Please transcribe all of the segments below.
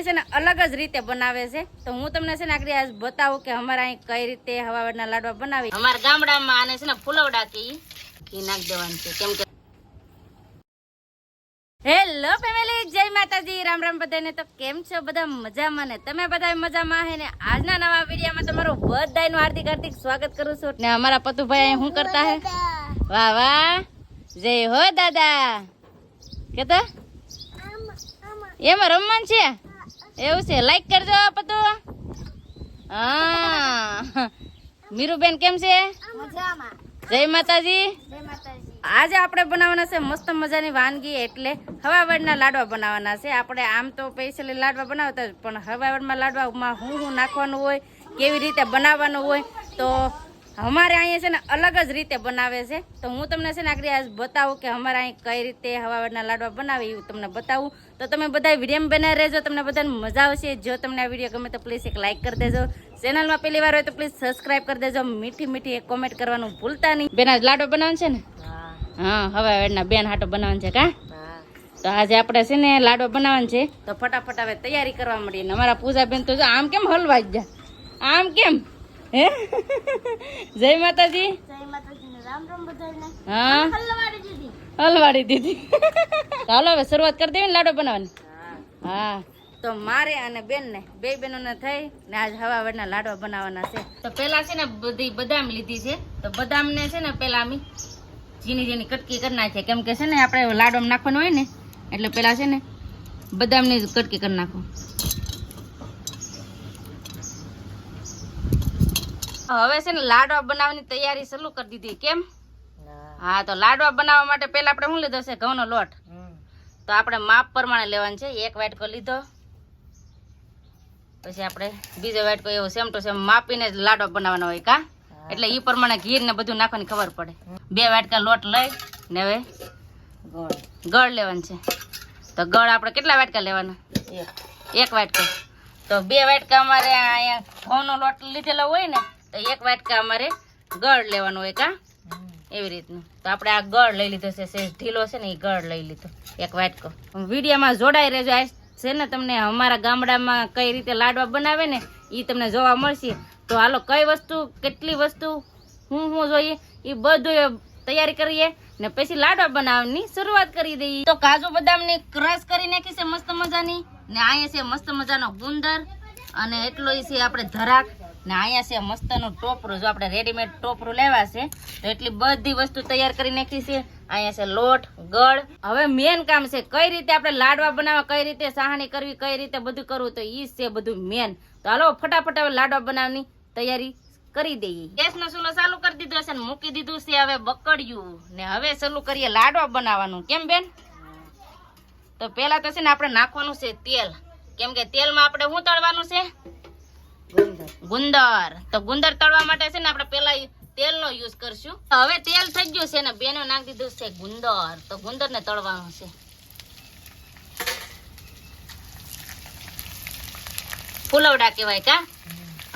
અહીંયા છે ને અલગ જ રીતે બનાવે છે. તો હું તમને છે ને આગળ આજ બતાવું કે અમારા અહીં કઈ રીતે હવાવારના લાડવા બનાવી. અમારા ગામડામાં આને છે ને ફૂલવડા કે ઘી નાખી દેવાનું છે. કેમ કે હેલો ફેમિલી જય માતાજી. રામ રામ બધાને. તો કેમ છો? બધા મજામાં ને? તમે બધા મજામાં હે ને? આજના નવા વિડીયોમાં તમારું બધાનું હાર્દિક હાર્દિક સ્વાગત કરું છું. ને અમારા પતુભાઈ અહીં શું કરતા હે? વાહ વાહ. જય હો દાદા. કેતા? એમાં રમવાનું છે? એવું છે લાઈક કરજો પતુ હા. મીરુબેન કેમ છે? જય માતાજી. આજે આપણે બનાવવાના છે મસ્ત મજાની વાનગી એટલે હવાવડના લાડવા બનાવવાના છે. આપણે આમ તો સ્પેશિયલી લાડવા બનાવતા જ પણ હવાવડમાં લાડવામાં હું હું નાખવાનું હોય કેવી રીતે બનાવવાનું હોય તો અમારે અહીંયા છે ને અલગ જ રીતે બનાવે છે. તો હું તમને છે ને આગળ આજ બતાવું કે અમારે અહીં કઈ રીતે હવાવડના લાડવા બનાવી એવું તમને બતાવું. તો તમે બધા વીડિયો બનાવી રહેજો તમને બધાને મજા આવશે. જો તમને આ વીડિયો ગમે તો પ્લીઝ એક લાઇક કરી દેજો. ચેનલમાં પહેલી વાર હોય તો પ્લીઝ સબસ્ક્રાઇબ કરી દેજો. મીઠી મીઠી એક કોમેન્ટ કરવાનું ભૂલતા નહીં. બેન આજ લાડવા બનાવવાનું છે ને? હા. હવે એના બેન હાટો બનાવવાનું છે કા? તો આજે આપણે છે ને લાડો બનાવવાનું છે. તો ફટાફટ હવે તૈયારી કરવા મળીએ ને અમારા પૂજા બેન તો જો આમ કેમ હલવા જ જાય આમ કેમ? હે? જય માતાજી. રામ હા. હલવાડી દીધી. ચાલો હવે શરૂઆત કરી દેવી ને લાડો બનાવવાની. હા. તો મારે અને બેન ને બે બહેનોને થઈ ને આજ હવાવડના લાડવા બનાવવાના છે. તો પેલા છે ને બધી બદામ લીધી છે. તો બદામ ને છે ને પેલા અમે ઝીણી ઝીણી કટકી કરી નાખીએ. કેમ કે છે ને આપણે લાડવામાં નાખવાનું હોય ને એટલે પેલા છે ને બદામની કટકી કરી નાખો. હવે છે ને લાડવા બનાવવાની તૈયારી શરૂ કરી દીધી. કેમ? હા તો લાડવા બનાવવા માટે પેલા આપણે શું લીધો છે? ઘઉંનો લોટ. તો આપણે માપ પ્રમાણે લેવાનું છે. એક વાટકો લીધો. પછી આપણે બીજો વાટકો એવો સેમ ટુ સેમ માપીને જ લાડવા બનાવવાનો હોય કા? એટલે એ પ્રમાણે ઘીર ને બધું નાખવાની ખબર પડે. બે વાટકા લોટ લઈ ને હવે ગળ. લેવાનું છે. તો ગળ આપણે કેટલા વાટકા લેવાના? એક વાટકો. તો બે વાટકા અમારે અહીંયા ઘઉંનો લોટ લીધેલો હોય ને તો એક વાટકા અમારે ગળ લેવાનું હોય કા? એવી રીતનું. તો આપણે આ ગળ લઈ લીધો છે સેજ ઢીલો છે ને એ ગળ લઈ લીધો. એક વાટકો વિડીયોમાં જોડાઈ રહેજો. આ છે ને તમને અમારા ગામડામાં કઈ રીતે લાડવા બનાવે ને એ તમને જોવા મળશે. તો હાલો, કઈ વસ્તુ, કેટલી વસ્તુ, હું હું જોઈએ એ બધું તૈયારી કરીએ ને પછી લાડવા બનાવવાની શરૂઆત કરી દઈએ. તો કાજુ બદામની ક્રશ કરી નાખી છે મસ્ત મજાની ને અહીંયા છે મસ્ત મજાનો ગુંદર અને એટલો છે આપણે ધરાક. ને અહીંયા છે મસ્તનું ટોપરું. જો આપણે રેડીમેડ ટોપરું લેવા છે, તો એટલી બધી વસ્તુ તૈયાર કરી નાખી છે. અહીંયા છે લોટ, ગળ. હવે મેન કામ છે કઈ રીતે આપણે લાડવા બનાવવા, કઈ રીતે સાહણી કરવી, કઈ રીતે બધું કરવું, તો ઈ છે બધું મેન તો હાલો, ફટાફટ હવે લાડવા બનાવવાની તૈયારી કરી દઈએ. ગેસનો ચૂલો ચાલુ કરી દીધો છે ને મૂકી દીધું છે હવે બકડ્યું. ને હવે ચાલુ કરીએ લાડવા બનાવવાનું. કેમ બેન? તો પેલા તો છે ને આપણે નાખવાનું છે તેલ. કેમ કે તેલમાં આપણે શું તળવાનું છે. ગુંદર. તો ગુંદર તળવા માટે છે ને આપણે પેલા તેલનો યુઝ કરશું. હવે તેલ થઈ ગયું છે ને બેનો નાખી દીધું છે ગુંદર. તો ગુંદર ને તળવાનું છે. ફૂલવડા કહેવાય કા?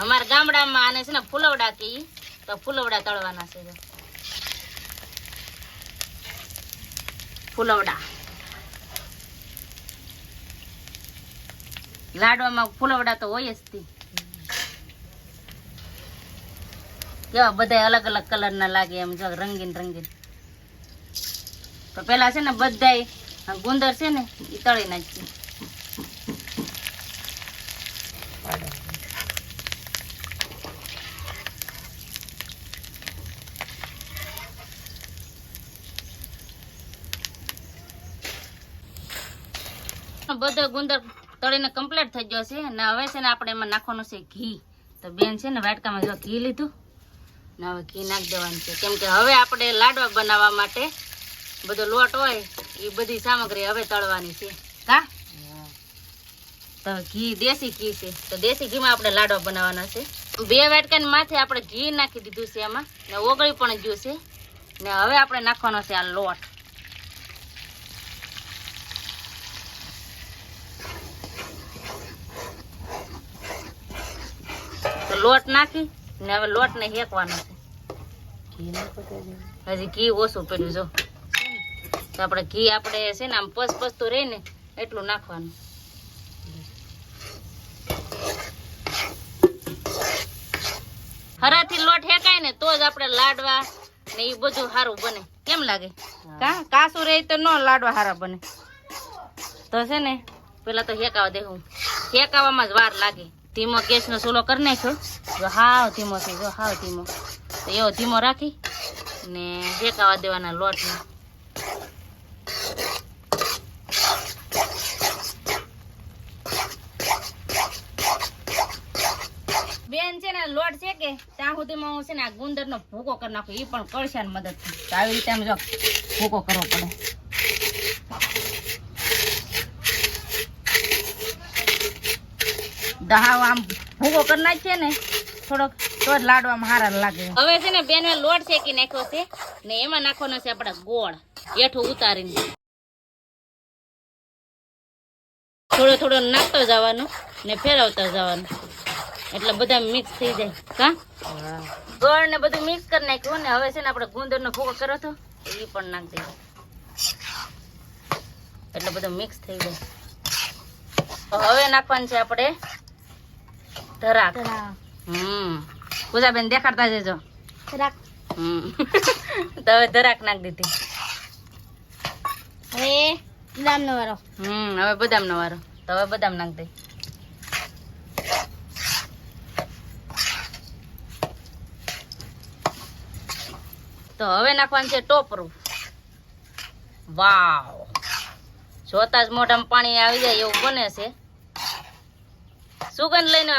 અમારા ગામડામાં આને છે ને ફુલવડા કહી તો ફુલવડા તળવાના છે ફૂલવડા ફુલવડા. લાડવામાં ફુલવડા તો હોય જ તી. કેવા બધા અલગ અલગ કલર ના લાગે એમ જો રંગીન રંગીન. તો પેલા છે ને બધા ગુંદર છે ને એ તળી નાખીએ. બધો ગુંદર તળીને કમ્પ્લીટ થઈ ગયો છે ને હવે છે ને આપણે એમાં નાખવાનું છે ઘી. તો બેન છે ને વાટકામાં જો ઘી લીધું. હવે ઘી નાખી દેવાનું છે. કેમ કે હવે આપણે લાડવા બનાવવા માટે બધો લોટ હોય, એ બધી સામગ્રી હવે તળવાની છે. કા? તો ઘી, દેશી ઘી છે. તો દેશી ઘીમાં આપણે લાડવા બનાવવાના છે. બે વાટકાની માથે આપણે ઘી નાખી દીધું છે એમાં. ને ઓગળી પણ ગયું છે. ને હવે આપણે નાખવાનો છે આ લોટ. લોટ નાખી ને હવે લોટ ને હેકવાનો છે. હજી ઘી ઓછું પડ્યું જો. તો ઘી આપણે છે ને આમ પસ પસતું રહે ને એટલું નાખવાનું. હરાથી લોટ હેકાય ને તો જ આપણે લાડવા ને એ બધું સારું બને. કેમ લાગે? કા? કાસું રહે તો ન લાડવા સારા બને. તો છે ને પેલા તો હેકાવા દેવું હેકાવામાં જ વાર લાગે. ધીમો કેસ ગેસનો ચૂલો કરી નાખ્યો. જો હાવ ધીમો છે, જો હાવ ધીમો. તો એવો ધીમો રાખી ને શેકાવા દેવાના લોટને બેન છે ને લોટ છે કે, ત્યાં સુધીમાં હું છે ને આ ગુંદર નો ભૂકો કરી નાખું એ પણ કળશાની મદદ તો આવી રીતે ભૂકો કરવો પડે. દહાવ આમ ભૂકો કરી નાખીએ ને થોડોક તો જ લાડવામાં હારા લાગે. હવે છે ને બેન લોટ શેકી નાખ્યો છે ને એમાં નાખવાનો છે આપણે ગોળ એઠું ઉતારીને. થોડો થોડો નાખતો જવાનું ને ફેરવતા જવાનું. એટલે બધા મિક્સ થઈ જાય. કા? ગોળ ને બધું મિક્સ કરી નાખ્યું ને હવે છે ને આપણે ગુંદર નો ભૂકો કર્યો હતો એ પણ નાખ દઈએ એટલે બધું મિક્સ થઈ જાય. તો હવે નાખવાનું છે આપણે ધરાક. હમ. પૂજાબેન દેખાડતા જજો. હમ. તો ધરાક નાખ દીધી. હવે બદામનો વારો. હમ હવે બદામ નો વારો. તો હવે બદામ નાખ દે. તો હવે નાખવાનું છે ટોપરું. વાવ. જોતા જ મોઢામાં પાણી આવી જાય એવું બને છે. સુગંધ લઈને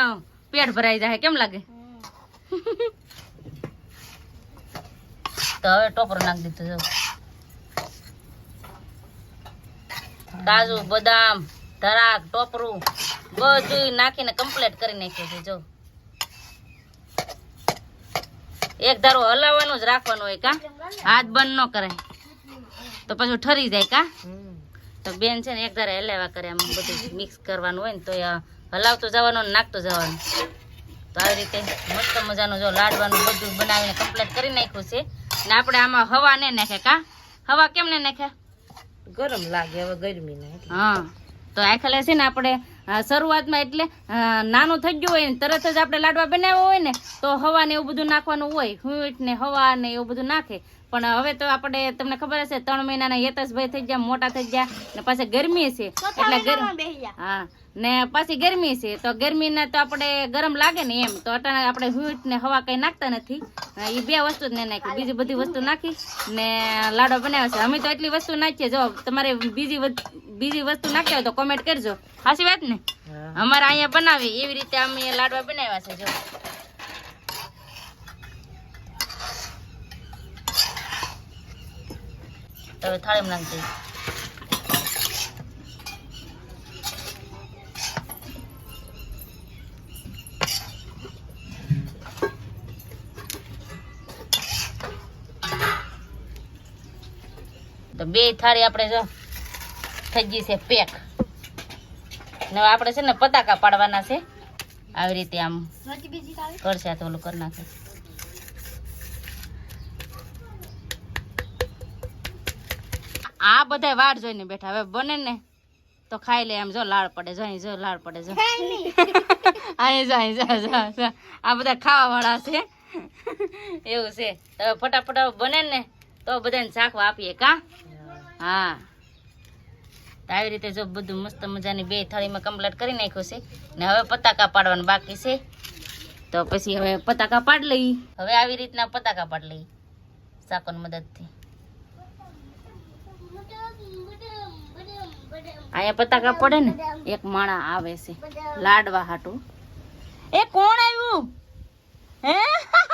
પેટ ભરાઈ જાય કેમ લાગે તો હવે ટોપરું નાખી દીધું જો કાજુ બદામ ધરાક ટોપરું બધું નાખીને કમ્પ્લીટ કરી નાખ્યું છે જો. એક ધારો હલાવવાનું જ રાખવાનું હોય કા? હાથ બંધ ન કરાય. તો પછી ઠરી જાય કા? તો બેન છે ને એક ધારે હલાવ્યા કરે આમ બધું મિક્સ કરવાનું હોય ને તો એ હલાવતું જવાનો નાખતો જવાનો. તો આવી રીતે મસ્ત મજાનું જો લાડવાનું બધું બનાવીને કમ્પ્લીટ કરી નાખ્યું છે. ને આપણે આમાં હવા ને નાખે કા? હવા કેમ ને નાખે? ગરમ લાગે હવે ગરમી ને હા. તો આખલે છે ને આપણે શરૂઆતમાં એટલે નાનું થઈ ગયું હોય ને તરત જ આપણે લાડવા બનાવ્યા હોય ને તો હવા ને એવું બધું નાખવાનું હોય હુંટ ને હવા ને એવું બધું નાખે. પણ હવે તો આપણે તમને ખબર હશે ત્રણ મહિનાના યતસભાઈ થઈ ગયા મોટા થઈ ગયા ને પાછા ગરમી છે. એટલે ગરમી હા. ને પાછી ગરમી છે તો ગરમીના તો આપણે ગરમ લાગે ને એમ. તો અટાણે આપણે હ્યુટ ને હવા કઈ નાખતા નથી. એ બે વસ્તુ જ ને નાખી. બીજી બધી વસ્તુ નાખી ને લાડવા બનાવ્યા છે. અમે તો એટલી વસ્તુ નાખીએ. જો તમારે બીજી બીજી વસ્તુ નાખ્યા હોય તો કોમેન્ટ કરજો. સાચી વાત ને? અમારે અહીંયા બનાવી એવી રીતે અમે લાડવા બનાવ્યા છે જો. હવે થાળીમાં નાખી દઈએ. બે થાળી આપણે જો થઈ ગઈ છે પેક. ને આપણે છે ને પતાકા પાડવાના છે. આવી રીતે આમ કરશે તો ઓલું કરી નાખે. આ બધા વાડ જોઈને બેઠા. હવે બને ને તો ખાઈ લે એમ જો લાળ પડે. જો અહીં જો લાળ પડે જો. અહીં જો અહીં જો. આ બધા ખાવા વાળા છે. એવું છે. તો હવે ફટાફટ બને ને તો બધાને ચાખવા આપીએ કા? હા. તો આવી રીતે જો બધું મસ્ત મજાની બે થાળીમાં કમ્પ્લીટ કરી નાખ્યું છે. ને હવે પતાકા પાડવાનું બાકી છે. તો પછી હવે પતાકા પાડ લઈ. હવે આવી રીતના પતાકા પાડ લઈ. સાકોની મદદથી. અહીંયા પતાકા પડે ને એક માણા આવે છે. લાડવા હાટું. એ કોણ આવ્યું? હે?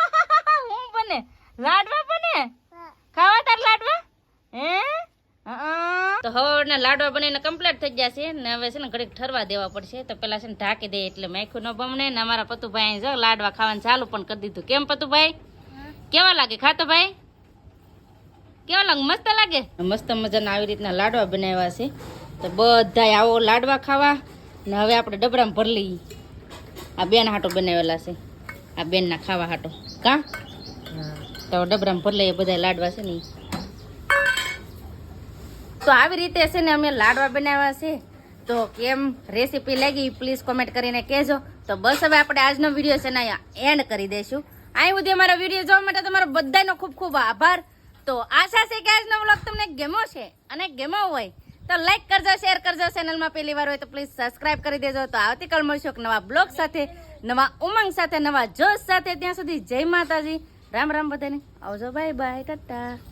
હું બને? લાડવા બને? ખાવા તાર લાડવા? હે. તો હવે લાડવા બનીને કમ્પ્લીટ થઈ ગયા છે. ને હવે છે ને ઘડીક ઠરવા દેવા પડશે. તો પેલા છે ને ઢાંકી દે એટલે મેખું ન બમણે. ને અમારા પતુભાઈ જો લાડવા ખાવાનું ચાલુ પણ કરી દીધું. કેમ પતુભાઈ? કેવા લાગે? ખાતો ભાઈ? કેવા લાગે? મસ્ત લાગે? મસ્ત મજાના આવી રીતના લાડવા બનાવ્યા છે. તો બધાય આવો લાડવા ખાવા. ને હવે આપણે ડબરામાં ભરી લઈએ. આ બેન હાટો બનાવેલા છે. આ બેનના ખાવા હાટો. કા? તો ડબરામાં ભરી લઈએ બધા લાડવા છે ને. તો આવી રીતે છે ને અમે લાડવા બનાવ્યા છે. તો કેમ રેસીપી લાગી પ્લીઝ કોમેન્ટ કરીને કહેજો. તો બસ હવે આપણે આજનો વીડિયો છે ને એન્ડ કરી દઈશું. અહીં સુધી અમારા વીડિયો જોવા માટે તમારો બધાનો ખૂબ ખૂબ આભાર. તો આશા છે કે આજનો વ્લોગ તમને ગેમો છે અને ગેમો હોય તો લાઈક કરજો શેર કરજો. ચેનલમાં પહેલી વાર હોય તો પ્લીઝ સબસ્ક્રાઇબ કરી દેજો. તો આવતીકાલ મળશું નવા બ્લોગ સાથે, નવા ઉમંગ સાથે, નવા જોશ સાથે. ત્યાં સુધી જય માતાજી. રામ રામ બધાને. આવજો બાય બાય ટાટા.